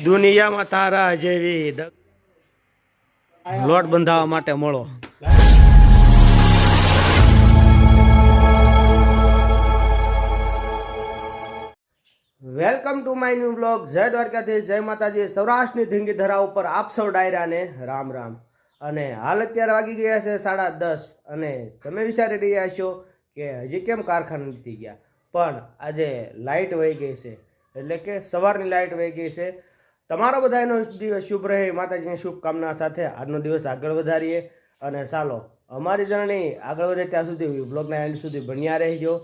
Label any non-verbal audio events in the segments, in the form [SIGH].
દુનિયામાં તારા જેવી લોટ બંધાવવા માટે મળો. Welcome to my new blog. જય દ્વારકાધીશ, જય માતાજી. સૌરાષ્ટ્રની ધીંગી ધરા ઉપર આપ સૌ ડાયરાને રામ રામ. અને હાલ અત્યારે વાગી ગયા છે સાડા દસ અને તમે વિચારી રહ્યા છો કે હજી કેમ કારખાના નથી ગયા. પણ આજે લાઇટ વહી ગઈ છે. એટલે કે સવારની લાઇટ વહી ગઈ છે. તમારો બધાનો દિવસ શુભ રહે. માતાજીની શુભકામના સાથે આજનો દિવસ આગળ વધારીએ અને ચાલો અમારી જર્ની આગળ વધે ત્યાં સુધી બ્લોગના એન્ડ સુધી બન્યા રહેજો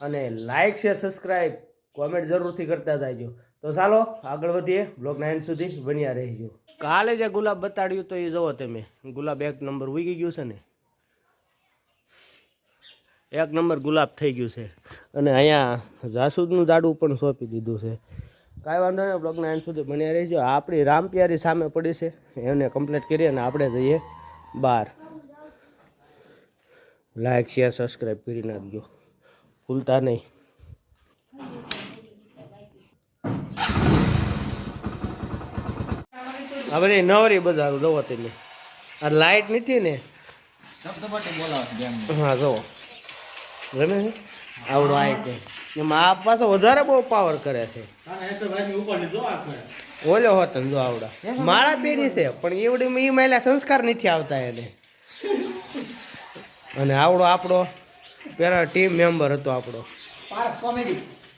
અને લાઇક શેર સબસ્ક્રાઈબ કોમેન્ટ જરૂરથી કરતા જાયજો. તો ચાલો આગળ વધીએ બ્લોગના એન્ડ સુધી બન્યા રહેજો. કાલે જે ગુલાબ બતાડ્યું તો એ જુઓ તમે. ગુલાબ એક નંબર ઉગી ગયું છે ને? એક નંબર ગુલાબ થઈ ગયું છે. અને અહીંયા જાસૂદનું ઝાડું પણ સોંપી દીધું છે. કાંઈ વાંધો નહીં બ્લોગના એન્ડ સુધી બન્યા રહેજો. આપણી રામપિયારી સામે પડી છે. એને કમ્પ્લીટ કરી અને આપણે જઈએ બહાર લાઈક શેર સબસ્ક્રાઈબ કરી નાખજો. ભૂલતા નહીં. હવે નવરી બજાર જવો તમે. આ લાઈટ નથી ને? હા જોવો. ગમે આવડો આ એમાં આ પાછો વધારે બહુ પાવર કરે છે. ઓલો હોત ને જો આવડા. માળા પહેરી છે પણ એવડી એ મહિલા સંસ્કાર નથી આવતા એને. અને આવડો આપણો પેલા ટીમ મેમ્બર હતો આપણો.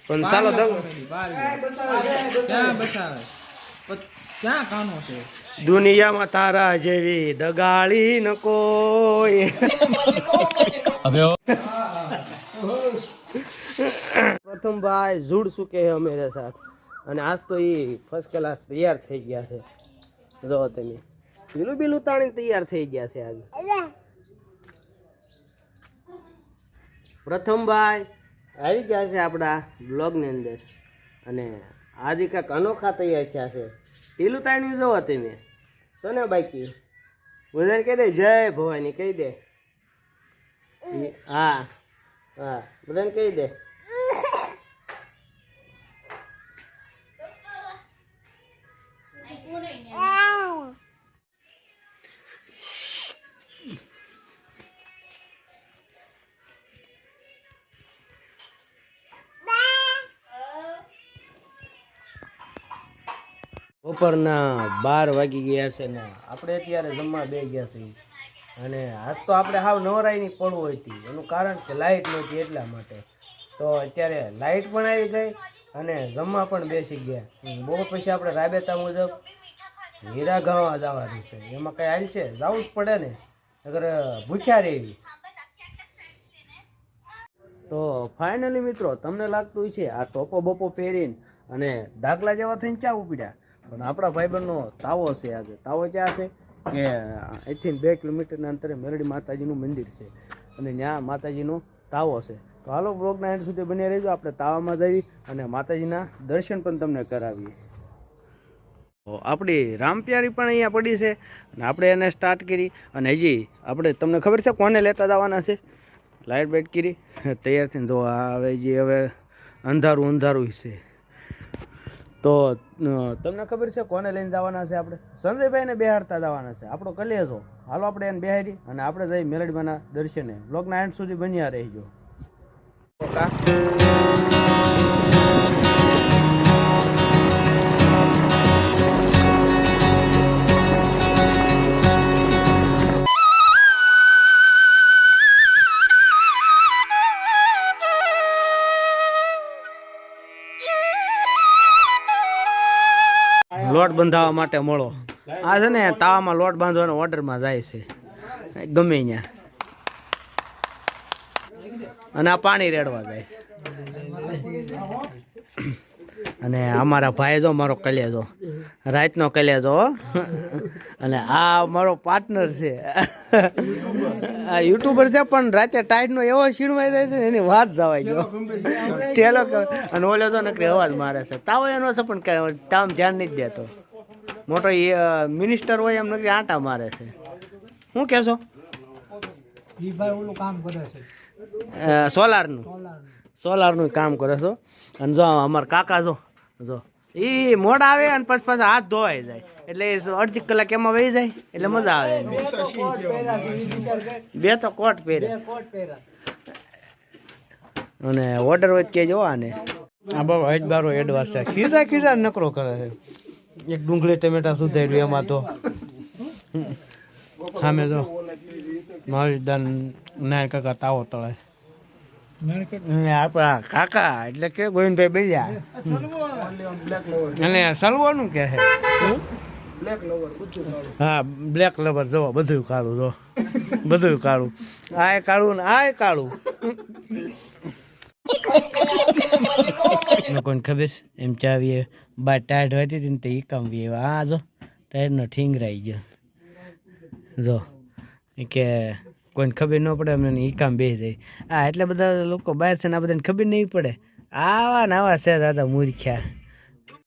પણ ચાલો દગ ક્યાં બતાવે ક્યાં કાનો છે? દુનિયામાં તારા જેવી દગાળી ન કોઈ. [LAUGHS] પ્રથમ ભાઈ જુડ ચૂકે હે મેરે સાથ. અને આજ તો એ ફર્સ્ટ ક્લાસ તૈયાર થઈ ગયા છે. જો તમે. બીલું બીલું તાણી તૈયાર થઈ ગયા છે આજે. પ્રથમ ભાઈ આવી ગયા છે આપણા બ્લોગની અંદર. અને આજે કાંઈક અનોખા તૈયાર થયા છે. ટીલું તાણી જોવો તમે. સોને બાકી બધાને કહી દે, જય ભવાની, કહી દે. હા હા. બધાને કહી દે. બપોરના બાર વાગી ગયા છે ને આપણે અત્યારે જમવા બે ગયા છીએ. અને આજ તો આપણે હાવ નવરાઈની પડવું હતી. એનું કારણ કે લાઇટ નહોતી એટલા માટે. તો અત્યારે લાઇટ પણ આવી ગઈ અને જમવા પણ બેસી ગયા. બહુ પછી આપણે રાબેતા મુજબ હીરા ગાવા જવાનું છે. એમાં કઈ આવી છે? જવું જ પડે ને. અગર ભૂખ્યા રહેવી તો ફાઇનલી મિત્રો, તમને લાગતું છે આ ટોપો બોપો પહેરીને અને દાખલા જેવા થઈને ચા ઉપડ્યા? પણ આપણા ભાઈબંધનો તાવો છે આજે. તાવો ક્યાં છે? કે અહીંથી બે કિલોમીટરના અંતરે મેરડી માતાજીનું મંદિર છે. અને ત્યાં માતાજીનો તાવો છે. તો હાલો બ્લોગના એન્ડ સુધી બની રહેજો. આપણે તાવામાં જઈ અને માતાજીના દર્શન પણ તમને કરાવીએ. આપણી રામપ્યારી પણ અહીંયા પડી છે અને આપણે એને સ્ટાર્ટ કરી અને હજી આપણે તમને ખબર છે કોને લેતા જવાના છે? લાઇટ બેટ કરી. તૈયાર થઈને જો હવે જે હવે અંધારું અંધારું છે. તો તમને ખબર છે કોને લઈને જવાના છે આપણે? સંજયભાઈને બેહાડતા જવાના છે. આપણો કલેજો હાલો આપણે એને બેહાડી અને આપણે જઈ મેલડીમાના દર્શને. લોકના એન્ડ સુધી બન્યા રહીજો. લોટ બંધાવવા માટે મળો. આ છે ને, તાવામાં લોટ બાંધવાનો ઓર્ડરમાં જાય છે. ગમે ત્યાં અને આ પાણી રેડવા જાય અને અમારા ભાઈ જો મારો કલેજો રાતનો કલેજો અને આ મારો પાર્ટનર છે. આ યુટ્યુબર છે પણ રાતે ટાઈટનો એવો છીણવાઈ જાય છે ને એની વાત જવાય ગયો. ટેલો અને ઓલો તો નકરી અવાજ મારે છે. તાવ એનો છે પણ તામ ધ્યાન નથી દેતો. મોટો મિનિસ્ટર હોય એમ નકરી આંટા મારે છે. શું કહેશો? ઈ ભાઈ ઓલું કામ કરે છે. સોલારનું. સોલાર સોલારનું કામ કરે છો. અને જો અમારા કાકા જો જો. એ મોડ આવે અને પછી પછી હાથ ધોવાઈ જાય. એટલે અડધી કલાક એમાં વહી જાય, એટલે મજા આવે બે તો કોટ પહેરે. અને ઓર્ડર હોય કે જોવા ને આ બાબા હજ બારો એડવાન્સ છે. ખીજા ખીજા નકરો કરે છે. એક ડુંગળી ટમેટા સુધાર્યું એમાં તો. સામે જો મારી દાન નાય કાકા તાવો તળે અને આપણા કાકા એટલે કે ગોવિંદભાઈ બેજા અને સલવાનું કે છે? હા બ્લેક લવર જો બધું કાળું જો. બધું કાળું. આ કાળું ને આ કાળું. કોઈને ખબર એમ ચાવીએ બાર ટાયર હોતી હતી ને તો એ કામ વી આ જો ટાયરનો ઠીંગરાઈ ગયો. જો કે કોઈને ખબર ન પડે, અમને કામ બે જાય. આ એટલા બધા લોકો બહાર છે ને આ બધાને ખબર નહીં પડે. આવા ને આવા છે દાદા મૂર્ખ્યા.